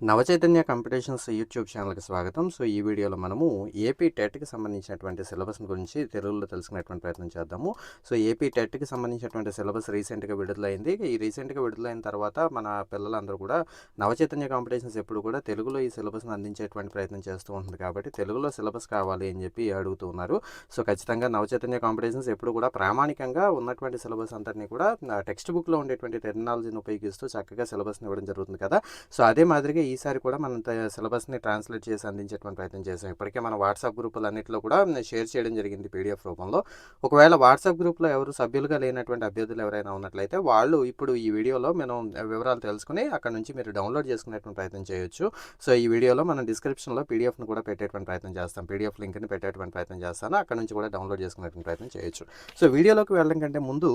Navachaitanya competitions YouTube ఛానల్కి స్వాగతం. So ఈ వీడియోలో మనము ఏపీ టెట్కి సంబంధించినటువంటి సిలబస్ గురించి తెలుగులో తెలుసుకునేటువంటి ప్రయత్నం చేద్దాము. సో ఏపీ టెట్కి సంబంధించినటువంటి సిలబస్ రీసెంట్గా విడుదలైంది. ఈ రీసెంట్గా విడుదలైన తర్వాత మన పిల్లలందరూ కూడా నవచైతన్య కాంపిటీషన్స్ ఎప్పుడు కూడా తెలుగులో ఈ సిలబస్ని అందించేటువంటి ప్రయత్నం చేస్తూ ఉంటుంది కాబట్టి తెలుగులో సిలబస్ కావాలి అని చెప్పి అడుగుతూ ఉన్నారు. సో ఖచ్చితంగా నవచైతన్య కాంపిటీషన్స్ ఎప్పుడు కూడా ప్రామాణికంగా ఉన్నటువంటి సిలబస్ అంతటినీ కూడా టెక్స్ట్ బుక్లో ఉండేటువంటి టెక్నాలజీని ఉపయోగిస్తూ చక్కగా సిలబస్ని ఇవ్వడం జరుగుతుంది కదా. సో అదే మాదిరిగా ఈసారి కూడా మనం సిలబస్ని ట్రాన్స్లేట్ చేసి అందించేటువంటి ప్రయత్నం చేసాం ఇప్పటికే మన వాట్సాప్ గ్రూపులు అన్నింటిలో కూడా షేర్ చేయడం జరిగింది పీడిఎఫ్ రూపంలో. ఒకవేళ వాట్సాప్ గ్రూప్లో ఎవరు సభ్యులుగా లేనటువంటి అభ్యర్థులు ఎవరైనా ఉన్నట్లయితే వాళ్ళు ఇప్పుడు ఈ వీడియోలో మనం వివరాలు తెలుసుకుని అక్కడ నుంచి మీరు డౌన్లోడ్ చేసుకునేటువంటి ప్రయత్నం చేయొచ్చు. సో ఈ వీడియోలో మనం డిస్క్రిప్షన్లో పీడిఎఫ్ను కూడా పెట్టేటువంటి ప్రయత్నం చేస్తాం. పీడిఎఫ్ లింక్ని పెట్టేటువంటి ప్రయత్నం చేస్తాను. అక్కడ నుంచి కూడా డౌన్లోడ్ చేసుకునేటువంటి ప్రయత్నం చేయొచ్చు. సో వీడియోలోకి వెళ్ళడం కంటే ముందు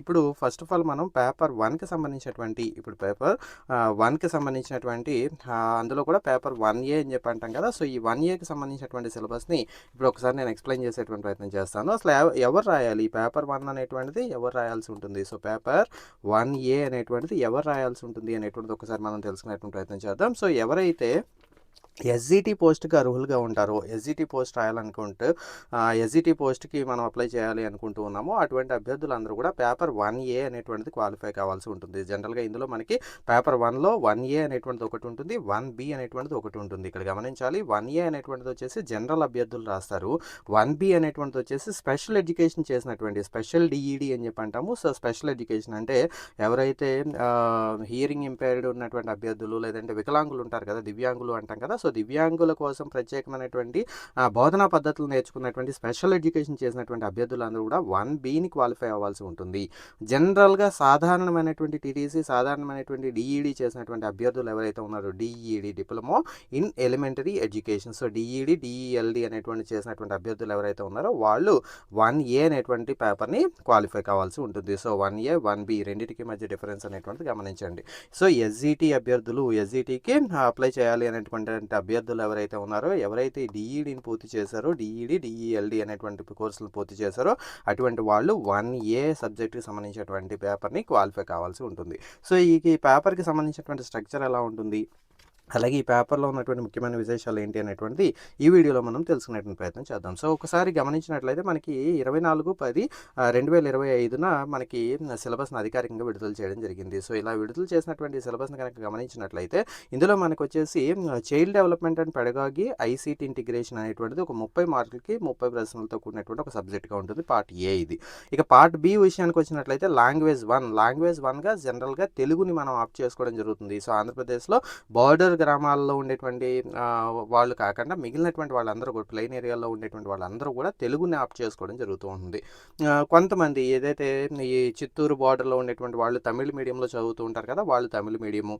ఇప్పుడు ఫస్ట్ ఆఫ్ ఆల్ మనం పేపర్ వన్కి సంబంధించినటువంటి ఇప్పుడు పేపర్ వన్కి సంబంధించినటువంటి ఆ, అందులో కూడా పేపర్ వన్ ఏ అని చెప్పి అంటాం కదా! సో ఈ వన్ ఏకి సంబంధించినటువంటి సిలబస్ని ఇప్పుడు ఒకసారి నేను ఎక్స్ప్లెయిన్ చేసేటువంటి ప్రయత్నం చేస్తాను. అసలు ఎవరు రాయాలి? ఈ పేపర్ వన్ అనేటువంటిది ఎవరు రాయాల్సి ఉంటుంది? సో పేపర్ వన్ ఏ అనేటువంటిది ఎవరు రాయాల్సి ఉంటుంది? అనేటువంటిది ఒకసారి మనం తెలుసుకునేటువంటి ప్రయత్నం చేద్దాం. సో ఎవరైతే ఎస్జిటి పోస్ట్కి అర్హులుగా ఉంటారు. ఎస్జిటి పోస్ట్ రాయాలనుకుంటూ ఎస్జిటి పోస్ట్కి మనం అప్లై చేయాలి అనుకుంటూ ఉన్నాము అటువంటి అభ్యర్థులందరూ కూడా పేపర్ వన్ ఏ అనేటువంటిది క్వాలిఫై కావాల్సి ఉంటుంది. జనరల్గా ఇందులో మనకి పేపర్ వన్లో వన్ ఏ అనేటువంటిది ఒకటి ఉంటుంది వన్ బి అనేటువంటిది ఒకటి ఉంటుంది. ఇక్కడ గమనించాలి వన్ ఏ అనేటువంటిది వచ్చేసి జనరల్ అభ్యర్థులు రాస్తారు. వన్ బి అనేటువంటిది వచ్చేసి స్పెషల్ ఎడ్యుకేషన్ చేసినటువంటి స్పెషల్ డిఈడి అని చెప్పి అంటాము. సో స్పెషల్ ఎడ్యుకేషన్ అంటే ఎవరైతే హియరింగ్ ఇంపైర్డ్ ఉన్నటువంటి అభ్యర్థులు లేదంటే వికలాంగులు ఉంటారు కదా దివ్యాంగులు అంటాం కదా సో దివ్యాంగుల కోసం ప్రత్యేకమైనటువంటి బోధనా పద్ధతులు నేర్చుకున్నటువంటి స్పెషల్ ఎడ్యుకేషన్ చేసినటువంటి అభ్యర్థులందరూ కూడా వన్ బీని క్వాలిఫై అవ్వాల్సి ఉంటుంది. జనరల్గా సాధారణమైనటువంటి టీటీసీ సాధారణమైనటువంటి డిఈడి చేసినటువంటి అభ్యర్థులు ఎవరైతే ఉన్నారో D Ed diploma in elementary education. So D Ed D El Ed అనేటువంటి చేసినటువంటి అభ్యర్థులు ఎవరైతే ఉన్నారో వాళ్ళు వన్ ఏ అనేటువంటి పేపర్ని క్వాలిఫై కావాల్సి ఉంటుంది. So one A one B రెండింటికి మధ్య డిఫరెన్స్ అనేటువంటిది గమనించండి. సో ఎస్జిటి అభ్యర్థులు ఎస్జిటికి అప్లై చేయాలి అనేటువంటి అభ్యర్థులు ఎవరైతే ఉన్నారో ఎవరైతే డిఈడిని పూర్తి చేశారో డిఈడి డిఈఎల్డి అనేటువంటి కోర్సులు పూర్తి చేశారో అటువంటి వాళ్ళు వన్ ఏ సబ్జెక్ట్కి సంబంధించినటువంటి పేపర్ని క్వాలిఫై కావాల్సి ఉంటుంది. సో ఈ పేపర్కి సంబంధించినటువంటి స్ట్రక్చర్ ఎలా ఉంటుంది? అలాగే ఈ పేపర్లో ఉన్నటువంటి ముఖ్యమైన విశేషాలు ఏంటి అనేటువంటిది ఈ వీడియోలో మనం తెలుసుకునేటువంటి ప్రయత్నం చేద్దాం. సో ఒకసారి గమనించినట్లయితే మనకి ఇరవై నాలుగు పది రెండు వేల ఇరవై ఐదున మనకి సిలబస్ని అధికారికంగా విడుదల చేయడం జరిగింది. సో ఇలా విడుదల చేసినటువంటి సిలబస్ని కనుక గమనించినట్లయితే ఇందులో మనకు వచ్చేసి child development and pedagogy ICT integration అనేటువంటిది ఒక ముప్పై మార్కులకి ముప్పై ప్రశ్నలతో కూడినటువంటి ఒక సబ్జెక్ట్గా ఉంటుంది. పార్ట్ ఏ ఇది. ఇక పార్ట్ బి విషయానికి వచ్చినట్లయితే లాంగ్వేజ్ వన్. లాంగ్వేజ్ వన్గా జనరల్గా తెలుగుని మనం ఆప్ట్ చేసుకోవడం జరుగుతుంది. సో ఆంధ్రప్రదేశ్లో బార్డర్ గ్రామాల్లో ఉండేటువంటి వాళ్ళు కాకుండా మిగిలినటువంటి వాళ్ళందరూ కూడా ప్లెయిన్ ఏరియాలో ఉండేటువంటి వాళ్ళందరూ కూడా తెలుగుని ఆప్ చేసుకోవడం జరుగుతూ ఉంటుంది. కొంతమంది ఏదైతే ఈ చిత్తూరు బార్డర్లో ఉండేటువంటి వాళ్ళు తమిళ మీడియంలో చదువుతూ ఉంటారు కదా వాళ్ళు తమిళ మీడియము.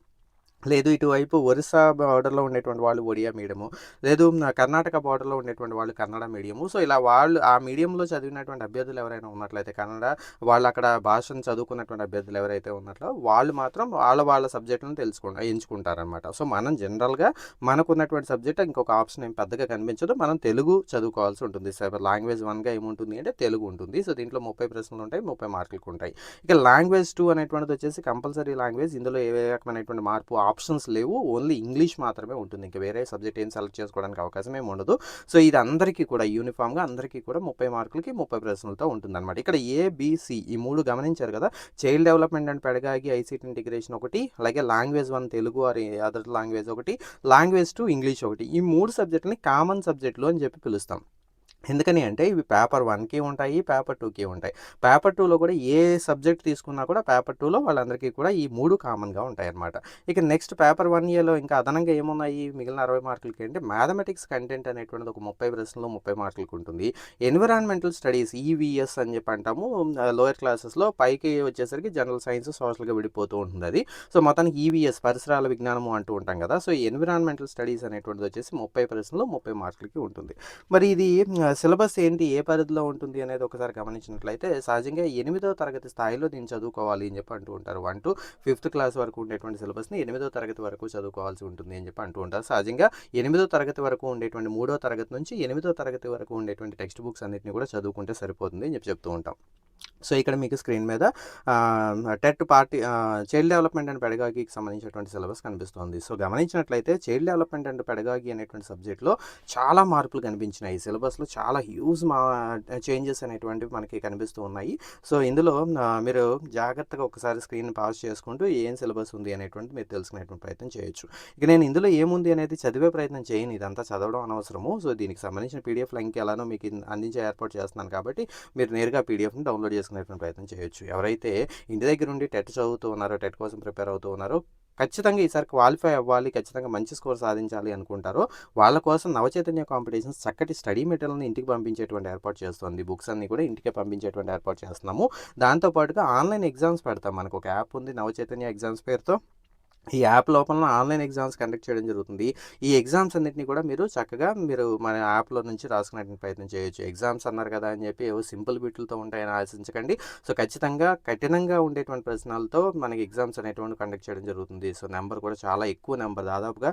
లేదు ఇటువైపు ఒరిస్సా బార్డర్లో ఉండేటువంటి వాళ్ళు ఒడియా మీడియము లేదు కర్ణాటక బార్డర్లో ఉండేటువంటి వాళ్ళు కన్నడ మీడియము. సో ఇలా వాళ్ళు ఆ మీడియంలో చదివినటువంటి అభ్యర్థులు ఎవరైనా ఉన్నట్లయితే కన్నడ వాళ్ళు అక్కడ భాషను చదువుకున్నటువంటి అభ్యర్థులు ఎవరైతే ఉన్నట్లో వాళ్ళు మాత్రం వాళ్ళ వాళ్ళ సబ్జెక్టులను తెలుసుకుంటా ఎంచుకుంటారనమాట సో మనం జనరల్గా మనకున్నటువంటి సబ్జెక్ట్ ఇంకొక ఆప్షన్ ఏం పెద్దగా కనిపించదు. మనం తెలుగు చదువుకోవాల్సి ఉంటుంది. లాంగ్వేజ్ వన్గా ఏముంటుంది అంటే తెలుగు ఉంటుంది. సో దీంట్లో ముప్పై ప్రశ్నలు ఉంటాయి ముప్పై మార్కులకు ఉంటాయి ఇక లాంగ్వేజ్ టూ అనేటువంటిది వచ్చేసి కంపల్సరీ లాంగ్వేజ్. ఇందులో ఏ రకమైనటువంటి మార్పు ఆప్షన్స్ లేవు. ఓన్లీ ఇంగ్లీష్ మాత్రమే ఉంటుంది. ఇంకా వేరే సబ్జెక్ట్ ఏం సెలెక్ట్ చేసుకోవడానికి అవకాశం ఏమి ఉండదు. సో ఇది అందరికీ కూడా యూనిఫామ్గా అందరికీ కూడా ముప్పై మార్కులకి ముప్పై ప్రశ్నలతో ఉంటుందన్నమాట. ఇక్కడ ఏబిసి ఈ మూడు గమనించారు కదా? Child development and pedagogy ICT integration ఒకటి అలాగే language one Telugu or other language ఒకటి లాంగ్వేజ్ టు ఇంగ్లీష్ ఒకటి. ఈ మూడు సబ్జెక్టుని కామన్ సబ్జెక్టులు అని చెప్పి పిలుస్తాం. ఎందుకని అంటే ఇవి పేపర్ వన్కి ఉంటాయి పేపర్ టూకి ఉంటాయి. పేపర్ టూలో కూడా ఏ సబ్జెక్ట్ తీసుకున్నా కూడా పేపర్ టూలో వాళ్ళందరికీ కూడా ఈ మూడు కామన్గా ఉంటాయి అన్నమాట ఇక నెక్స్ట్ పేపర్ వన్ ఇయర్లో ఇంకా అదనంగా ఏమున్నాయి? మిగిలిన అరవై మార్కులకి అంటే మ్యాథమెటిక్స్ కంటెంట్ అనేటువంటిది ఒక ముప్పై ప్రశ్నలు ముప్పై మార్కులకు ఉంటుంది. ఎన్విరాన్మెంటల్ స్టడీస్ ఈవీఎస్ అని చెప్పి అంటాము. లోయర్ క్లాసెస్లో పైకి వచ్చేసరికి జనరల్ సైన్స్ సోషల్గా విడిపోతూ ఉంటుంది. అది సో మొత్తానికి ఈవీఎస్ పరిసరాల విజ్ఞానము అంటూ ఉంటాం కదా! సో ఎన్విరాన్మెంటల్ స్టడీస్ అనేటువంటిది వచ్చేసి ముప్పై ప్రశ్నలు ముప్పై మార్కులకి ఉంటుంది. మరి ఇది సిలబస్ ఏంటి? ఏ పరిధిలో ఉంటుంది? అనేది ఒకసారి గమనించినట్లయితే సహజంగా ఎనిమిదో తరగతి స్థాయిలో దీన్ని చదువుకోవాలి అని చెప్పి అంటూ ఉంటారు. వన్ టు ఫిఫ్త్ క్లాస్ వరకు ఉండేటువంటి సిలబస్ని ఎనిమిదో తరగతి వరకు చదువుకోవాల్సి ఉంటుంది అని చెప్పి అంటూ ఉంటారు. సహజంగా ఎనిమిదో తరగతి వరకు ఉండేటువంటి మూడో తరగతి నుంచి ఎనిమిదో తరగతి వరకు ఉండేటువంటి టెక్స్ట్ బుక్స్ అన్నింటినీ కూడా చదువుకుంటే సరిపోతుంది అని చెప్పి చెప్తూ ఉంటాం. సో ఇక్కడ మీకు స్క్రీన్ మీద TET party child development and పెడగాగికి సంబంధించినటువంటి సిలబస్ కనిపిస్తోంది. సో గమనించినట్లయితే చైల్డ్ డెవలప్మెంట్ అండ్ పెడగాగి అనేటువంటి సబ్జెక్ట్లో చాలా మార్పులు కనిపించినాయి. సిలబస్లో చాలా హ్యూజ్ మా చేంజెస్ అనేటువంటివి మనకి కనిపిస్తూ ఉన్నాయి. సో ఇందులో మీరు జాగ్రత్తగా ఒకసారి స్క్రీన్ పాస్ చేసుకుంటూ ఏం సిలబస్ ఉంది అనేటువంటి మీరు తెలుసుకునేటువంటి ప్రయత్నం చేయొచ్చు. ఇక నేను ఇందులో ఏముంది అనేది చదివే ప్రయత్నం చేయను. ఇదంతా చదవడం అనవసరము. సో దీనికి సంబంధించిన పీడిఎఫ్ లింక్ ఎలానో మీకు అందించే ఏర్పాటు చేస్తున్నాను కాబట్టి మీరు నేరుగా పీడిఎఫ్ని డౌన్లోడ్ చేసుకునేటువంటి ప్రయత్నం చేయొచ్చు. ఎవరైతే ఇంటి దగ్గర ఉండి టెట్ చదువుతూ ఉన్నారో టెట్ కోసం ప్రిపేర్ అవుతూ ఉన్నారో ఖచ్చితంగా ఈసారి క్వాలిఫై అవ్వాలి ఖచ్చితంగా మంచి స్కోర్ సాధించాలి అనుకుంటారో వాళ్ళ కోసం నవచైతన్య కాంపిటీషన్స్ చక్కటి స్టడీ మెటీరియల్ని ఇంటికి పంపించేటువంటి ఏర్పాటు చేస్తుంది. బుక్స్ అన్ని కూడా ఇంటికే పంపించేటువంటి ఏర్పాటు చేస్తున్నాము. దాంతోపాటుగా ఆన్లైన్ ఎగ్జామ్స్ పెడతాం. మనకు ఒక యాప్ ఉంది నవచైతన్య ఎగ్జామ్స్ పేరుతో. ఈ యాప్ లోపల ఆన్లైన్ ఎగ్జామ్స్ కండక్ట్ చేయడం జరుగుతుంది. ఈ ఎగ్జామ్స్ అన్నింటినీ కూడా మీరు చక్కగా మీరు మన యాప్లో నుంచి రాసుకునే ప్రయత్నం చేయొచ్చు. ఎగ్జామ్స్ అన్నారు కదా అని చెప్పి ఏవో సింపుల్ బిట్లతో ఉంటాయని ఆశించకండి. సో ఖచ్చితంగా కఠినంగా ఉండేటువంటి ప్రశ్నలతో మనకి ఎగ్జామ్స్ అనేటువంటి కండక్ట్ చేయడం జరుగుతుంది. సో నెంబర్ కూడా చాలా ఎక్కువ నెంబర్. దాదాపుగా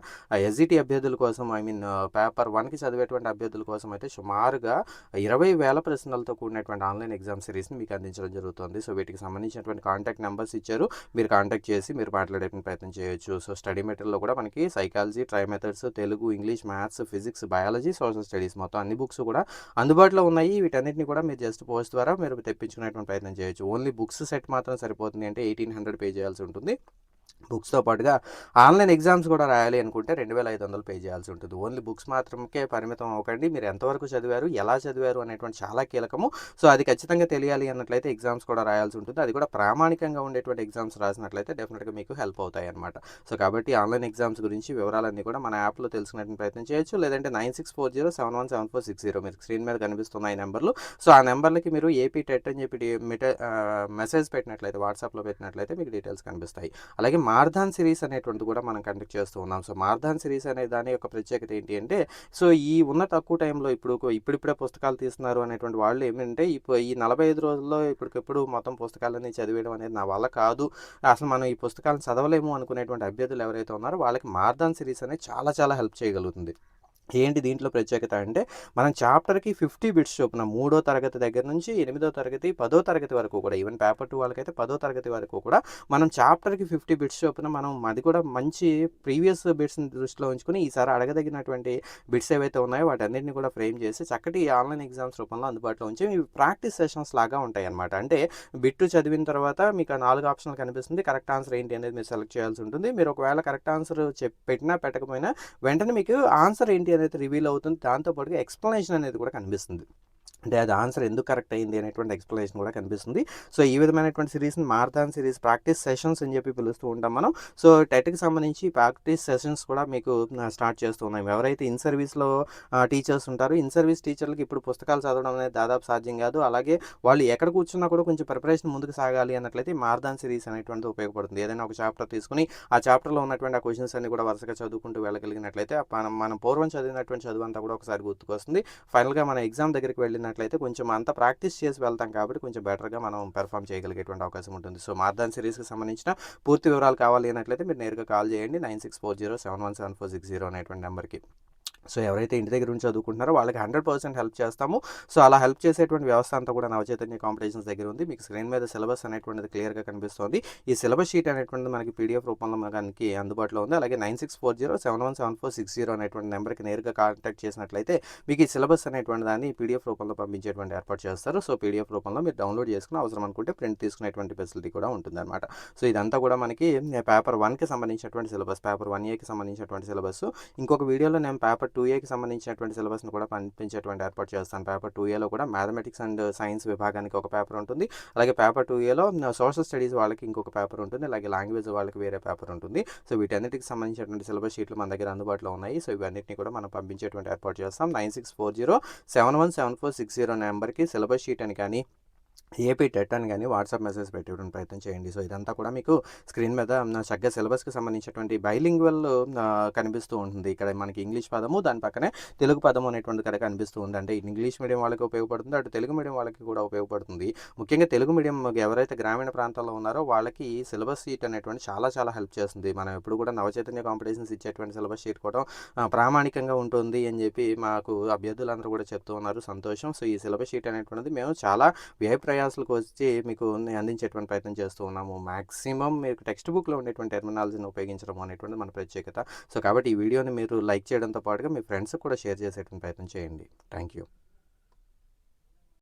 ఎస్జిటి అభ్యర్థుల కోసం ఐ మీన్ పేపర్ వన్కి చదివేటువంటి అభ్యర్థుల కోసం అయితే సుమారుగా ఇరవై వేల ప్రశ్నలతో కూడినటువంటి ఆన్లైన్ ఎగ్జామ్ సిరీస్ని మీకు అందించడం జరుగుతుంది. సో వీటికి సంబంధించినటువంటి కాంటాక్ట్ నెంబర్స్ ఇచ్చారు. మీరు కాంటాక్ట్ చేసి మీరు మాట్లాడే ప్రయత్నం చేయొచ్చు. సో స్టడీ మెటీరియల్లో కూడా మనకి psychology try methods Telugu English maths physics biology social studies మొత్తం అన్ని బుక్స్ కూడా అందుబాటులో ఉన్నాయి. వీటన్నిటిని కూడా మీరు జస్ట్ పోస్ట్ ద్వారా మీరు తెప్పించుకునేటువంటి ప్రయత్నం చేయొచ్చు. ఓన్లీ బుక్స్ సెట్ మాత్రం సరిపోతుంది అంటే ఎయిటీన్ హండ్రెడ్ పే చేయాల్సి ఉంటుంది. బుక్స్తో పాటుగా ఆన్లైన్ ఎగ్జామ్స్ కూడా రాయాలి అనుకుంటే రెండు వేల ఐదు వందలు పే చేయాల్సి ఉంటుంది. ఓన్లీ బుక్స్ మాత్రమే పరిమితం అవ్వకండి. మీరు ఎంతవరకు చదివారు ఎలా చదివారు అనేటువంటి చాలా కీలకము. సో అది ఖచ్చితంగా తెలియాలి అన్నట్లయితే ఎగ్జామ్స్ కూడా రాయాల్సి ఉంటుంది. అది కూడా ప్రామాణికంగా ఉండేటువంటి ఎగ్జామ్స్ రాసినట్లయితే డెఫినెట్గా మీకు హెల్ప్ అవుతాయి అనమాట సో కాబట్టి ఆన్లైన్ ఎగ్జామ్స్ గురించి వివరాలన్నీ కూడా మన యాప్లో తెలుసుకునేటువంటి ప్రయత్నం చేయొచ్చు. లేదంటే nine six four zero seven one seven four six zero మీరు స్క్రీన్ మీద కనిపిస్తున్న ఈ నెంబర్లు. సో ఆ నెంబర్లకి మీరు ఏపీ టెట్ అని చెప్పి మెసేజ్ పెట్టినట్లయితే వాట్సాప్లో పెట్టినట్లయితే మీకు డీటెయిల్స్ కనిపిస్తాయి. అలాగే మార్ధాన్ సిరీస్ అనేటువంటి కూడా మనం కండక్ట్ చేస్తూ ఉన్నాం. సో మార్ధాన్ సిరీస్ అనే దాని యొక్క ప్రత్యేకత ఏంటి అంటే సో ఈ ఉన్న తక్కువ టైంలో ఇప్పుడు ఇప్పుడిప్పుడే పుస్తకాలు తీస్తున్నారు అనేటువంటి వాళ్ళు ఏమంటే ఇప్పుడు ఈ నలభై ఐదు రోజుల్లో ఇప్పటికిప్పుడు మొత్తం పుస్తకాలని చదివేయడం అనేది నా వల్ల కాదు. అసలు మనం ఈ పుస్తకాలను చదవలేము అనుకునేటువంటి అభ్యర్థులు ఎవరైతే ఉన్నారో వాళ్ళకి మార్ధాన్ సిరీస్ అనేది చాలా చాలా హెల్ప్ చేయగలుగుతుంది. ఏంటి దీంట్లో ప్రత్యేకత అంటే మనం చాప్టర్కి ఫిఫ్టీ బిట్స్ చొప్పున మూడో తరగతి దగ్గర నుంచి ఎనిమిదో తరగతి పదో తరగతి వరకు కూడా ఈవెన్ పేపర్ టూ వాళ్ళకైతే పదో తరగతి వరకు కూడా మనం చాప్టర్కి ఫిఫ్టీ బిట్స్ చొప్పున మనం అది కూడా మంచి ప్రీవియస్ బిట్స్ని దృష్టిలో ఉంచుకొని ఈసారి అడగదగినటువంటి బిట్స్ ఏవైతే ఉన్నాయో వాటన్నిటిని కూడా ఫ్రేమ్ చేసి చక్కటి ఆన్లైన్ ఎగ్జామ్స్ రూపంలో అందుబాటులో ఉంచి ఇవి ప్రాక్టీస్ సెషన్స్ లాగా ఉంటాయి అనమాట అంటే బిట్టు చదివిన తర్వాత మీకు ఆ నాలుగు ఆప్షన్లు కనిపిస్తుంది. కరెక్ట్ ఆన్సర్ ఏంటి అనేది మీరు సెలెక్ట్ చేయాల్సి ఉంటుంది. మీరు ఒకవేళ కరెక్ట్ ఆన్సర్ చెప్ పెట్టినా పెట్టకపోయినా వెంటనే మీకు ఆన్సర్ ఏంటి అనేది రివీల్ అవుతుంది. దాంతోపాటుగా ఎక్స్ప్లెనేషన్ అనేది కూడా కనిపిస్తుంది. అంటే అది ఆన్సర్ ఎందుకు కరెక్ట్ అయింది అనేటువంటి ఎక్స్ప్లెనేషన్ కూడా కనిపిస్తుంది. సో ఈ విధమైనటువంటి సిరీస్ని మారథాన్ సిరీస్ ప్రాక్టీస్ సెషన్స్ అని చెప్పి పిలుస్తూ ఉంటాం మనం. సో టెట్కి సంబంధించి ప్రాక్టీస్ సెషన్స్ కూడా మీకు స్టార్ట్ చేస్తూ ఉన్నాం. ఎవరైతే ఇన్ సర్వీస్లో టీచర్స్ ఉంటారో ఇన్ సర్వీస్ టీచర్లకి ఇప్పుడు పుస్తకాలు చదవడం అనేది దాదాపు సాధ్యం కాదు. అలాగే వాళ్ళు ఎక్కడ కూర్చున్నా కూడా కొంచెం ప్రిపరేషన్ ముందుకు సాగాలి అన్నట్లయితే మార్దాన్ సిరీస్ అనేటువంటిది ఉపయోగపడుతుంది. ఏదైనా ఒక చాప్టర్ తీసుకుని ఆ చాప్టర్లో ఉన్నటువంటి ఆ క్వశ్చన్స్ అన్ని కూడా వరుసగా చదువుకుంటూ వెళ్ళగలిగినట్లయితే మనం మనం పూర్వం చదివినటువంటి చదువు అంతా కూడా ఒకసారి గుర్తుకొస్తుంది. ఫైనల్గా మన ఎగ్జామ్ దగ్గరికి వెళ్ళిన వెళ్ళినట్లయితే కొంచెం అంత ప్రాక్టీస్ చేసి వెళ్తాం కాబట్టి కొంచెం బెటర్గా మనం పెర్ఫామ్ చేయగలిగేటువంటి అవకాశం ఉంటుంది. సో మార్దాన్ సిరీస్కి సంబంధించిన పూర్తి వివరాలు కావాలి అన్నట్లయితే మీరు నేరుగా కాల్ చేయండి nine six four zero seven one seven four six zero అనేటువంటి నెంబర్కి. సో ఎవరైతే ఇంటి దగ్గర నుంచి చదువుకుంటున్నారో వాళ్ళకి హండ్రెడ్ పర్సెంట్ హెల్ప్ చేస్తాము. సో అలా హెల్ప్ చేసేటువంటి వ్యవస్థ అంతా కూడా నవచైతన్య కాంపిటీషన్స్ దగ్గర ఉంది. మీకు స్క్రీన్ మీద సిలబస్ అనేటువంటిది క్లియర్గా కనిపిస్తుంది. ఈ సిలబస్ షీట్ అనేటువంటిది మనకి పీడిఎఫ్ రూపంలో మనకి అందుబాటులో ఉంది. అలాగే nine six four zero seven one seven four six zero అనేటువంటి నెంబర్కి నేరుగా కాంటాక్ట్ చేసినట్లయితే మీకు ఈ సిలబస్ అనేటువంటి దాన్ని పీడిఎఫ్ రూపంలో పంపించేటువంటి ఏర్పాటు చేస్తారు. సో పీడిఎఫ్ రూపంలో మీరు డౌన్లోడ్ చేసుకుని అవసరం అనుకుంటే ప్రింట్ తీసుకునేటువంటి ఫెసిలిటీ కూడా ఉంటుందన్నమాట. సో ఇదంతా కూడా మనకి పేపర్ వన్కి సంబంధించినటువంటి సిలబస్ పేపర్ వన్ ఏకి సంబంధించినటువంటి సిలబస్. ఇంకొక వీడియోలో నేను పేపర్ టూ ఏకి సంబంధించినటువంటి సిలబస్ని కూడా పంపించేటువంటి ఏర్పాటు చేస్తాను. పేపర్ టూ ఏలో కూడా మ్యాథమెటిక్స్ అండ్ సైన్స్ విభాగానికి ఒక పేపర్ ఉంటుంది. అలాగే పేపర్ టూ ఏలో సోషల్ స్టడీస్ వాళ్ళకి ఇంకొక పేపర్ ఉంటుంది. అలాగే లాంగ్వేజ్ వాళ్ళకి వేరే పేపర్ ఉంటుంది. సో వీటన్నిటికి సంబంధించినటువంటి సిలబస్ షీట్లు మన దగ్గర అందుబాటులో ఉన్నాయి. సో ఇవన్నిటిని కూడా మనం పంపించేటువంటి ఏర్పాటు చేస్తాం. Nine six four zero seven one seven four six zero నెంబర్కి సిలబస్ షీట్ అని కానీ ఏపీ టెట్ అని కానీ వాట్సాప్ మెసేజ్ పెట్టేటువంటి ప్రయత్నం చేయండి. సో ఇదంతా కూడా మీకు స్క్రీన్ మీద చక్కగా సిలబస్కి సంబంధించినటువంటి బైలింగ్వల్ కనిపిస్తూ ఉంటుంది. ఇక్కడ మనకి ఇంగ్లీష్ పదము దాని పక్కనే తెలుగు పదము అనేటువంటి ఇక్కడ కనిపిస్తూ ఉంది. అంటే ఇంగ్లీష్ మీడియం వాళ్ళకి ఉపయోగపడుతుంది అటు తెలుగు మీడియం వాళ్ళకి కూడా ఉపయోగపడుతుంది. ముఖ్యంగా తెలుగు మీడియం ఎవరైతే గ్రామీణ ప్రాంతాల్లో ఉన్నారో వాళ్ళకి ఈ సిలబస్ షీట్ అనేటువంటి చాలా చాలా హెల్ప్ చేస్తుంది. మనం ఎప్పుడు కూడా నవచైతన్య కాంపిటీషన్స్ ఇచ్చేటువంటి సిలబస్ షీట్ కూడా ప్రామాణికంగా ఉంటుంది అని చెప్పి మాకు అభ్యర్థులందరూ కూడా చెప్తూ ఉన్నారు. సంతోషం. సో ఈ సిలబస్ షీట్ అనేటువంటిది మేము చాలా వ్యయప్రయ యాసలకు వచ్చి మీకు అందించేటువంటి ప్రయత్నం చేస్తూ ఉన్నాము. మ్యాక్సిమం మీకు టెక్స్ట్ బుక్లో ఉండేటువంటి టెర్మినాలజీని ఉపయోగించడం అనేటువంటి మన ప్రత్యేకత. సో కాబట్టి ఈ వీడియోని మీరు లైక్ చేయడంతో పాటుగా మీ ఫ్రెండ్స్కి కూడా షేర్ చేసేటువంటి ప్రయత్నం చేయండి. Thank you